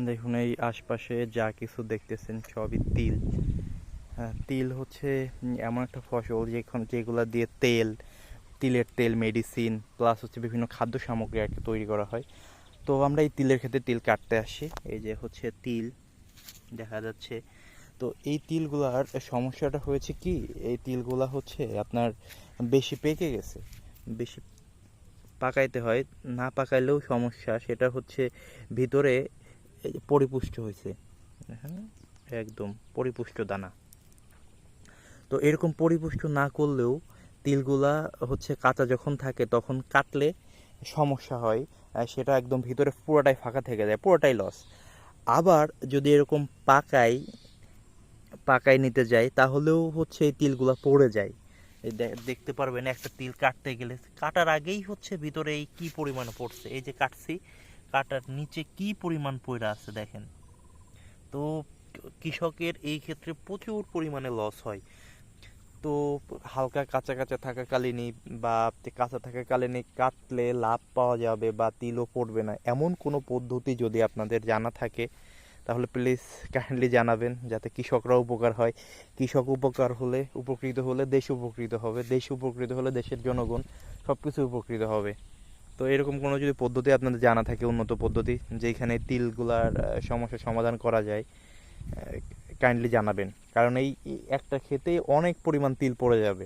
দেখুন এই আশপাশে যা কিছু দেখতেছেন সবই তিল। হ্যাঁ, তিল হচ্ছে এমন একটা ফসল যেখান যেগুলা দিয়ে তেল তিলের তেল মেডিসিন প্লাস হচ্ছে বিভিন্ন খাদ্য সামগ্রী আর কি তৈরি করা হয়। তো আমরা এই তিলের ক্ষেত্রে তিল কাটতে আসি। এই যে হচ্ছে তিল দেখা যাচ্ছে। তো এই তিলগুলার সমস্যাটা হয়েছে কি? এই তিলগুলা হচ্ছে আপনার বেশি পেকে গেছে। বেশি পাকাইতে হয় না পাকাইলেও সমস্যা। সেটা হচ্ছে ভিতরে পরিপুষ্ট হয়েছে। হ্যাঁ একদম পরিপুষ্ট দানা। তো এরকম পরিপুষ্ট না করলেও তিলগুলা হচ্ছে কাঁচা যখন থাকে তখন কাটলে সমস্যা হয় সেটা একদম ভিতরে পুরোটাই ফাঁকা থেকে যায় পুরোটাই লস আবার যদি এরকম পাকাই পাকাই নিতে যাই তাহলেও হচ্ছে এই তিলগুলা পড়ে যায়। দেখতে পারবেন একটা তিল কাটতে গেলে কাটার আগেই হচ্ছে ভিতরে এই কি পরিমাণে পড়ছে এই যে কাটছি কাটার নিচে কি পরিমাণ পড়ে আছে দেখেন। তো কৃষকের এই ক্ষেত্রে প্রচুর পরিমাণে লস হয়। তো হালকা কাঁচা কাঁচা থাকাকালীনই বা কাঁচা থাকাকালীনই কাটলে লাভ পাওয়া যাবে বা তিলও পড়বে না। এমন কোনো পদ্ধতি যদি আপনাদের জানা থাকে, তাহলে প্লিজ কাইন্ডলি জানাবেন যাতে কৃষকরা উপকার হয়। কৃষক উপকার হলে উপকৃত হলে দেশ উপকৃত হবে, দেশ উপকৃত হলে দেশের জনগণ সব কিছু উপকৃত হবে। তো এরকম কোনো যদি পদ্ধতি আপনাদের জানা থাকে, উন্নত পদ্ধতি, যেখানে তিলগুলার সমস্যার সমাধান করা যায় কাইন্ডলি জানাবেন। কারণ এই এই একটা খেতে অনেক পরিমাণ তিল পড়ে যাবে।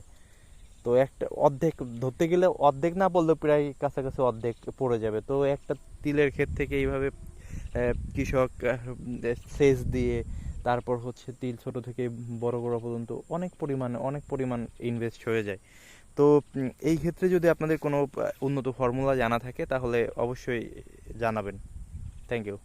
তো একটা অর্ধেক, ধরতে গেলে অর্ধেক না বললেও প্রায় কাছাকাছি অর্ধেক পড়ে যাবে। তো একটা তিলের ক্ষেত থেকে এইভাবে কৃষক সেচ দিয়ে, তারপর হচ্ছে তিল ছোট থেকে বড় করা পর্যন্ত অনেক পরিমাণে, অনেক পরিমাণ ইনভেস্ট হয়ে যায়। তো এই ক্ষেত্রে যদি আপনাদের কোনো উন্নত ফর্মুলা জানা থাকে, তাহলে অবশ্যই জানাবেন। Thank you